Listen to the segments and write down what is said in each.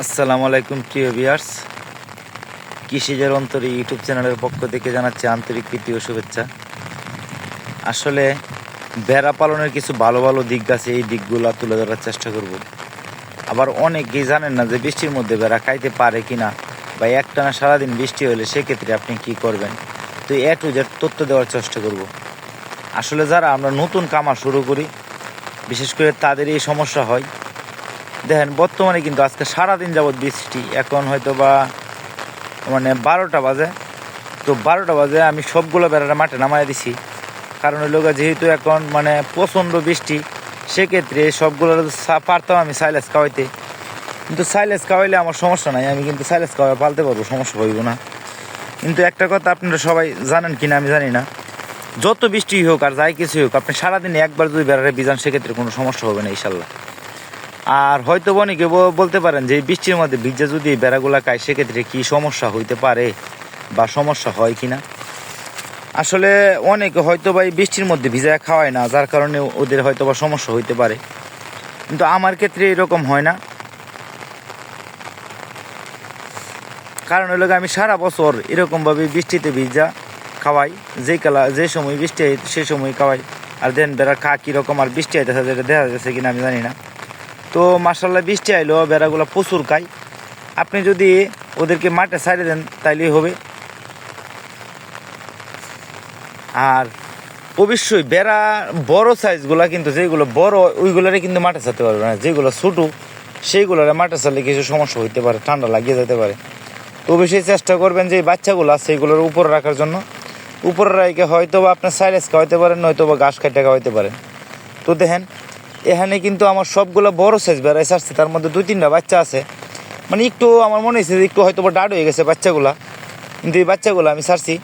আসসালামু আলাইকুম, প্রিয় ভিউয়ার্স। কৃষিজের অন্তরে ইউটিউব চ্যানেলের পক্ষ থেকে জানাচ্ছি আন্তরিক প্রীতি ও শুভেচ্ছা। আসলে বেড়া পালনের কিছু ভালো ভালো দিক আছে, এই দিকগুলো তুলে ধরার চেষ্টা করব। আবার অনেকেই জানেন না যে বৃষ্টির মধ্যে বেড়া খাইতে পারে কি না বা একটানা সারাদিন বৃষ্টি হলে সেক্ষেত্রে আপনি কি করবেন? তো এ টু জেড তথ্য দেওয়ার চেষ্টা করব। আসলে যারা আমরা নতুন কামা শুরু করি, বিশেষ করে তাদের এই সমস্যা হয়। দেখেন, বর্তমানে কিন্তু আজকে সারাদিন যাবৎ বৃষ্টি। এখন হয়তো বা মানে বারোটা বাজে। তো বারোটা বাজে আমি সবগুলো বেড়াটা মাঠে নামাই দিছি। কারণ ওই লোক যেহেতু এখন মানে প্রচণ্ড বৃষ্টি, সেক্ষেত্রে সবগুলো পারতাম আমি সাইলেস খাওয়াইতে। কিন্তু সাইলেস খাওয়াইলে আমার সমস্যা নাই, আমি কিন্তু সাইলেস খাওয়াই পালতে পারব, সমস্যা হইব না। কিন্তু একটা কথা আপনারা সবাই জানেন কিনা আমি জানি না। যত বৃষ্টি হোক আর যাই কিছু হোক, আপনি সারাদিনে একবার যদি বেড়ারে বিজান, সেক্ষেত্রে কোনো সমস্যা হবে না, ইনশাল্লাহ। আর হয়তো অনেকে বলতে পারেন যে বৃষ্টির মধ্যে ভিজা যদি বেড়াগুলা খায় সেক্ষেত্রে কি সমস্যা হইতে পারে বা সমস্যা হয় কি না আসলে অনেকে হয়তো বা এই বৃষ্টির মধ্যে ভিজা খাওয়ায় না, যার কারণে ওদের হয়তো বা সমস্যা হইতে পারে। কিন্তু আমার ক্ষেত্রে এরকম হয় না। কারণ হলো আমি সারা বছর এরকমভাবে বৃষ্টিতে ভিজা খাওয়াই, যে কালা, যে সময় বৃষ্টি হয় সেই সময় খাওয়াই। আর দেন বেড়া খা, কীরকম আর বৃষ্টি আইতেছে, যেটা দেখা যাচ্ছে কিনা আমি জানি না। তো মার্শাল্লাহ বৃষ্টি আইলো, বেড়াগুলো প্রচুর খায় আপনি যদি ওদেরকে মাঠে ছাড়ে দেন, তাইলেই হবে। আর অবশ্যই বেড়া বড় সাইজগুলা কিন্তু যেগুলো বড়, ওইগুলোরে কিন্তু মাঠে ছাড়তে পারবে না। যেগুলো ছোটো, সেইগুলোরে মাঠে ছাড়লে কিছু সমস্যা হইতে পারে, ঠান্ডা লাগিয়ে যেতে পারে। তো অবশ্যই চেষ্টা করবেন যে বাচ্চাগুলো আছে সেইগুলোর উপরে রাখার জন্য। উপরে রাখে হয়তো বা আপনার সাইলেস খাওয়াইতে পারেন নয়তো বা ঘাস খাইতে খাওয়াইতে পারেন তো দেখেন এখানে কিন্তু আমার সবগুলো বড় সাইজ বেড়াই আসছে, তার মধ্যে দুই তিনটা বাচ্চা আছে। মানে একটু আমার মনে হয়েছে যে একটু হয়তো ডাড হয়ে গেছে বাচ্চাগুলা, কিন্তু এই বাচ্চাগুলো আমি ছাড়ছি।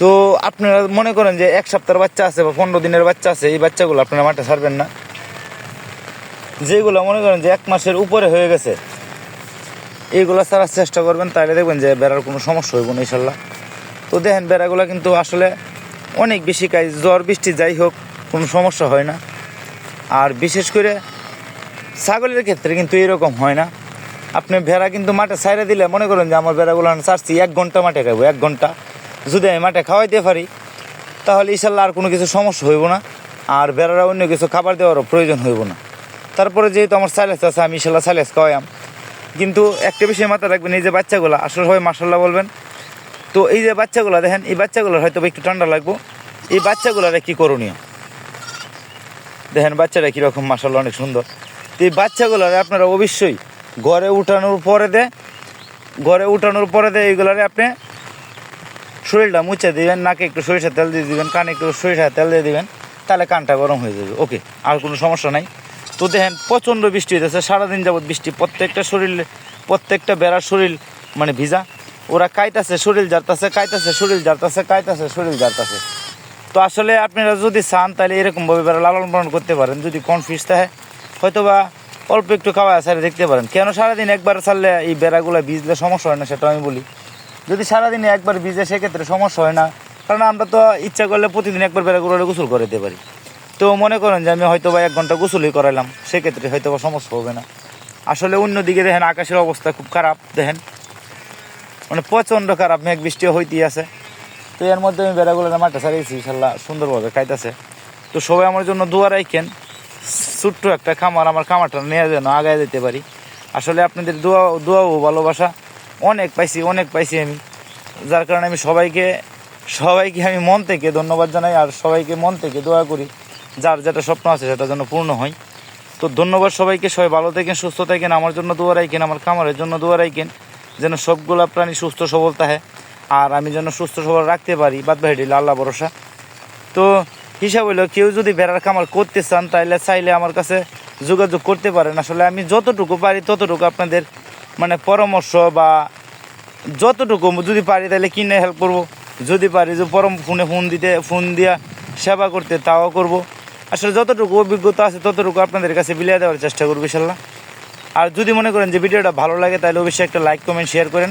তো আপনারা মনে করেন যে এক সপ্তাহের বাচ্চা আছে বা পনেরো দিনের বাচ্চা আছে, এই বাচ্চাগুলো আপনারা মাঠে ছাড়বেন না। যেগুলো মনে করেন যে এক মাসের উপরে হয়ে গেছে এইগুলো ছাড়ার চেষ্টা করবেন, তাহলে দেখবেন যে বেড়ার কোনো সমস্যা হইব না, ইনশাল্লাহ। তো দেখেন, বেড়াগুলো কিন্তু আসলে অনেক বেশি কাজ, জ্বর, বৃষ্টি, যাই হোক, কোনো সমস্যা হয় না। আর বিশেষ করে ছাগলের ক্ষেত্রে কিন্তু এরকম হয় না। আপনি ভেড়া কিন্তু মাঠে ছাইড়ে দিলে মনে করেন যে আমার ভেড়াগুলো আমি ছাড়ছি, এক ঘণ্টা মাঠে খাব এক ঘণ্টা। যদি আমি মাঠে খাওয়াইতে পারি, তাহলে ইনশাল্লাহ আর কোনো কিছু সমস্যা হইব না, আর ভেড়ারা অন্য কিছু খাবার দেওয়ারও প্রয়োজন হইব না। তারপরে যেহেতু আমার সাইলেস আছে, আমি ইনশাল্লাহ সাইলেস খাওয়াইম কিন্তু একটা বিষয় মাথায় রাখবেন, এই যে বাচ্চাগুলো, আসলে সবাই মাসাল্লাহ বলবেন। তো এই যে বাচ্চাগুলো, দেখেন, এই বাচ্চাগুলোর হয়তো একটু ঠান্ডা লাগবো। এই বাচ্চাগুলোর কি করণীয়? দেখেন, বাচ্চারা কীরকম মাসাল্লাহ অনেক সুন্দর। তো এই বাচ্চাগুলোরে আপনারা অবশ্যই ঘরে উঠানোর পরে দে, ঘরে উঠানোর পরে দে এইগুলারে আপনি শরীরটা মুছে দিবেন, নাকে একটু সরিষা তেল দিয়ে দিবেন, কানে একটু সরিষা তেল দিয়ে দিবেন, তাহলে কানটা গরম হয়ে যাবে। ওকে, আর কোনো সমস্যা নাই। তো দেখেন, প্রচণ্ড বৃষ্টি হইতেছে, সারাদিন যাবৎ বৃষ্টি, প্রত্যেকটা শরীর, প্রত্যেকটা বেড়ার শরীর মানে ভিজা। ওরা কাইতাছে, শরীর জারতাছে কাইতাছে, শরীর জারতাছে কাইতাছে, শরীর জারতাছে তো আসলে আপনারা যদি চান, তাহলে এরকমভাবে বেড়া লালন পালন করতে পারেন। যদি কনফিউজ থাকে হয়তো বা অল্প একটু খাওয়া সারে দেখতে পারেন। কেন সারাদিন একবার ছাড়লে এই বেড়াগুলো ভিজলে সমস্যা হয় না সেটা আমি বলি। যদি সারাদিনে একবার ভিজে, সেক্ষেত্রে সমস্যা হয় না। কারণ আমরা তো ইচ্ছা করলে প্রতিদিন একবার বেড়াগুলো গোসল করে দিতে পারি। তো মনে করেন যে আমি হয়তো বা এক ঘণ্টা গোসলই করাইলাম, সেক্ষেত্রে হয়তো বা সমস্যা হবে না। আসলে অন্যদিকে দেখেন, আকাশের অবস্থা খুব খারাপ, দেখেন। মানে প্রচণ্ড খারাপ মেঘ বৃষ্টিও হইতেই আছে। তো এর মধ্যে আমি বেড়াগুলো মাঠে ছাড়িয়েছি, ইনশাল্লাহ সুন্দরভাবে খাইতেছে। তো সবাই আমার জন্য দুয়ার রাখেন, ছোট্ট একটা খামার, আমার খামারটা নিয়ে যেন আগায় যেতে পারি। আসলে আপনাদের দোয়া দোয়া ও ভালোবাসা, অনেক পাইছি অনেক পাইছি আমি। যার কারণে আমি সবাইকে সবাইকে আমি মন থেকে ধন্যবাদ জানাই, আর সবাইকে মন থেকে দোয়া করি, যার যেটা স্বপ্ন আছে সেটা যেন পূর্ণ হয়। তো ধন্যবাদ সবাইকে, সবাই ভালো থাকেন, সুস্থ থাকেন, আমার জন্য দোয়া রাখেন, আমার খামারের জন্য দোয়া রাখেন, যেন সবগুলা প্রাণী সুস্থ, সবল থাকে। আর আমি যেন সুস্থ সবল রাখতে পারি, বাদ বাহির আল্লাহ ভরসা। তো হিসাব হইল, কেউ যদি ভেড়ার খামার করতে চান তাহলে চাইলে আমার কাছে যোগাযোগ করতে পারেন। আসলে আমি যতটুকু পারি ততটুকু আপনাদের মানে পরামর্শ বা যতটুকু যদি পারি তাহলে কিনে হেল্প করব। যদি পারি যে পরম ফোনে ফোন দিতে, ফোন দিয়া সেবা করতে, তাও করব। আসলে যতটুকু অভিজ্ঞতা আছে ততটুকু আপনাদের কাছে বিলিয়ে দেওয়ার চেষ্টা করব ইনশাল্লাহ আর যদি মনে করেন যে ভিডিওটা ভালো লাগে তাহলে অবশ্যই একটা লাইক কমেন্ট শেয়ার করেন।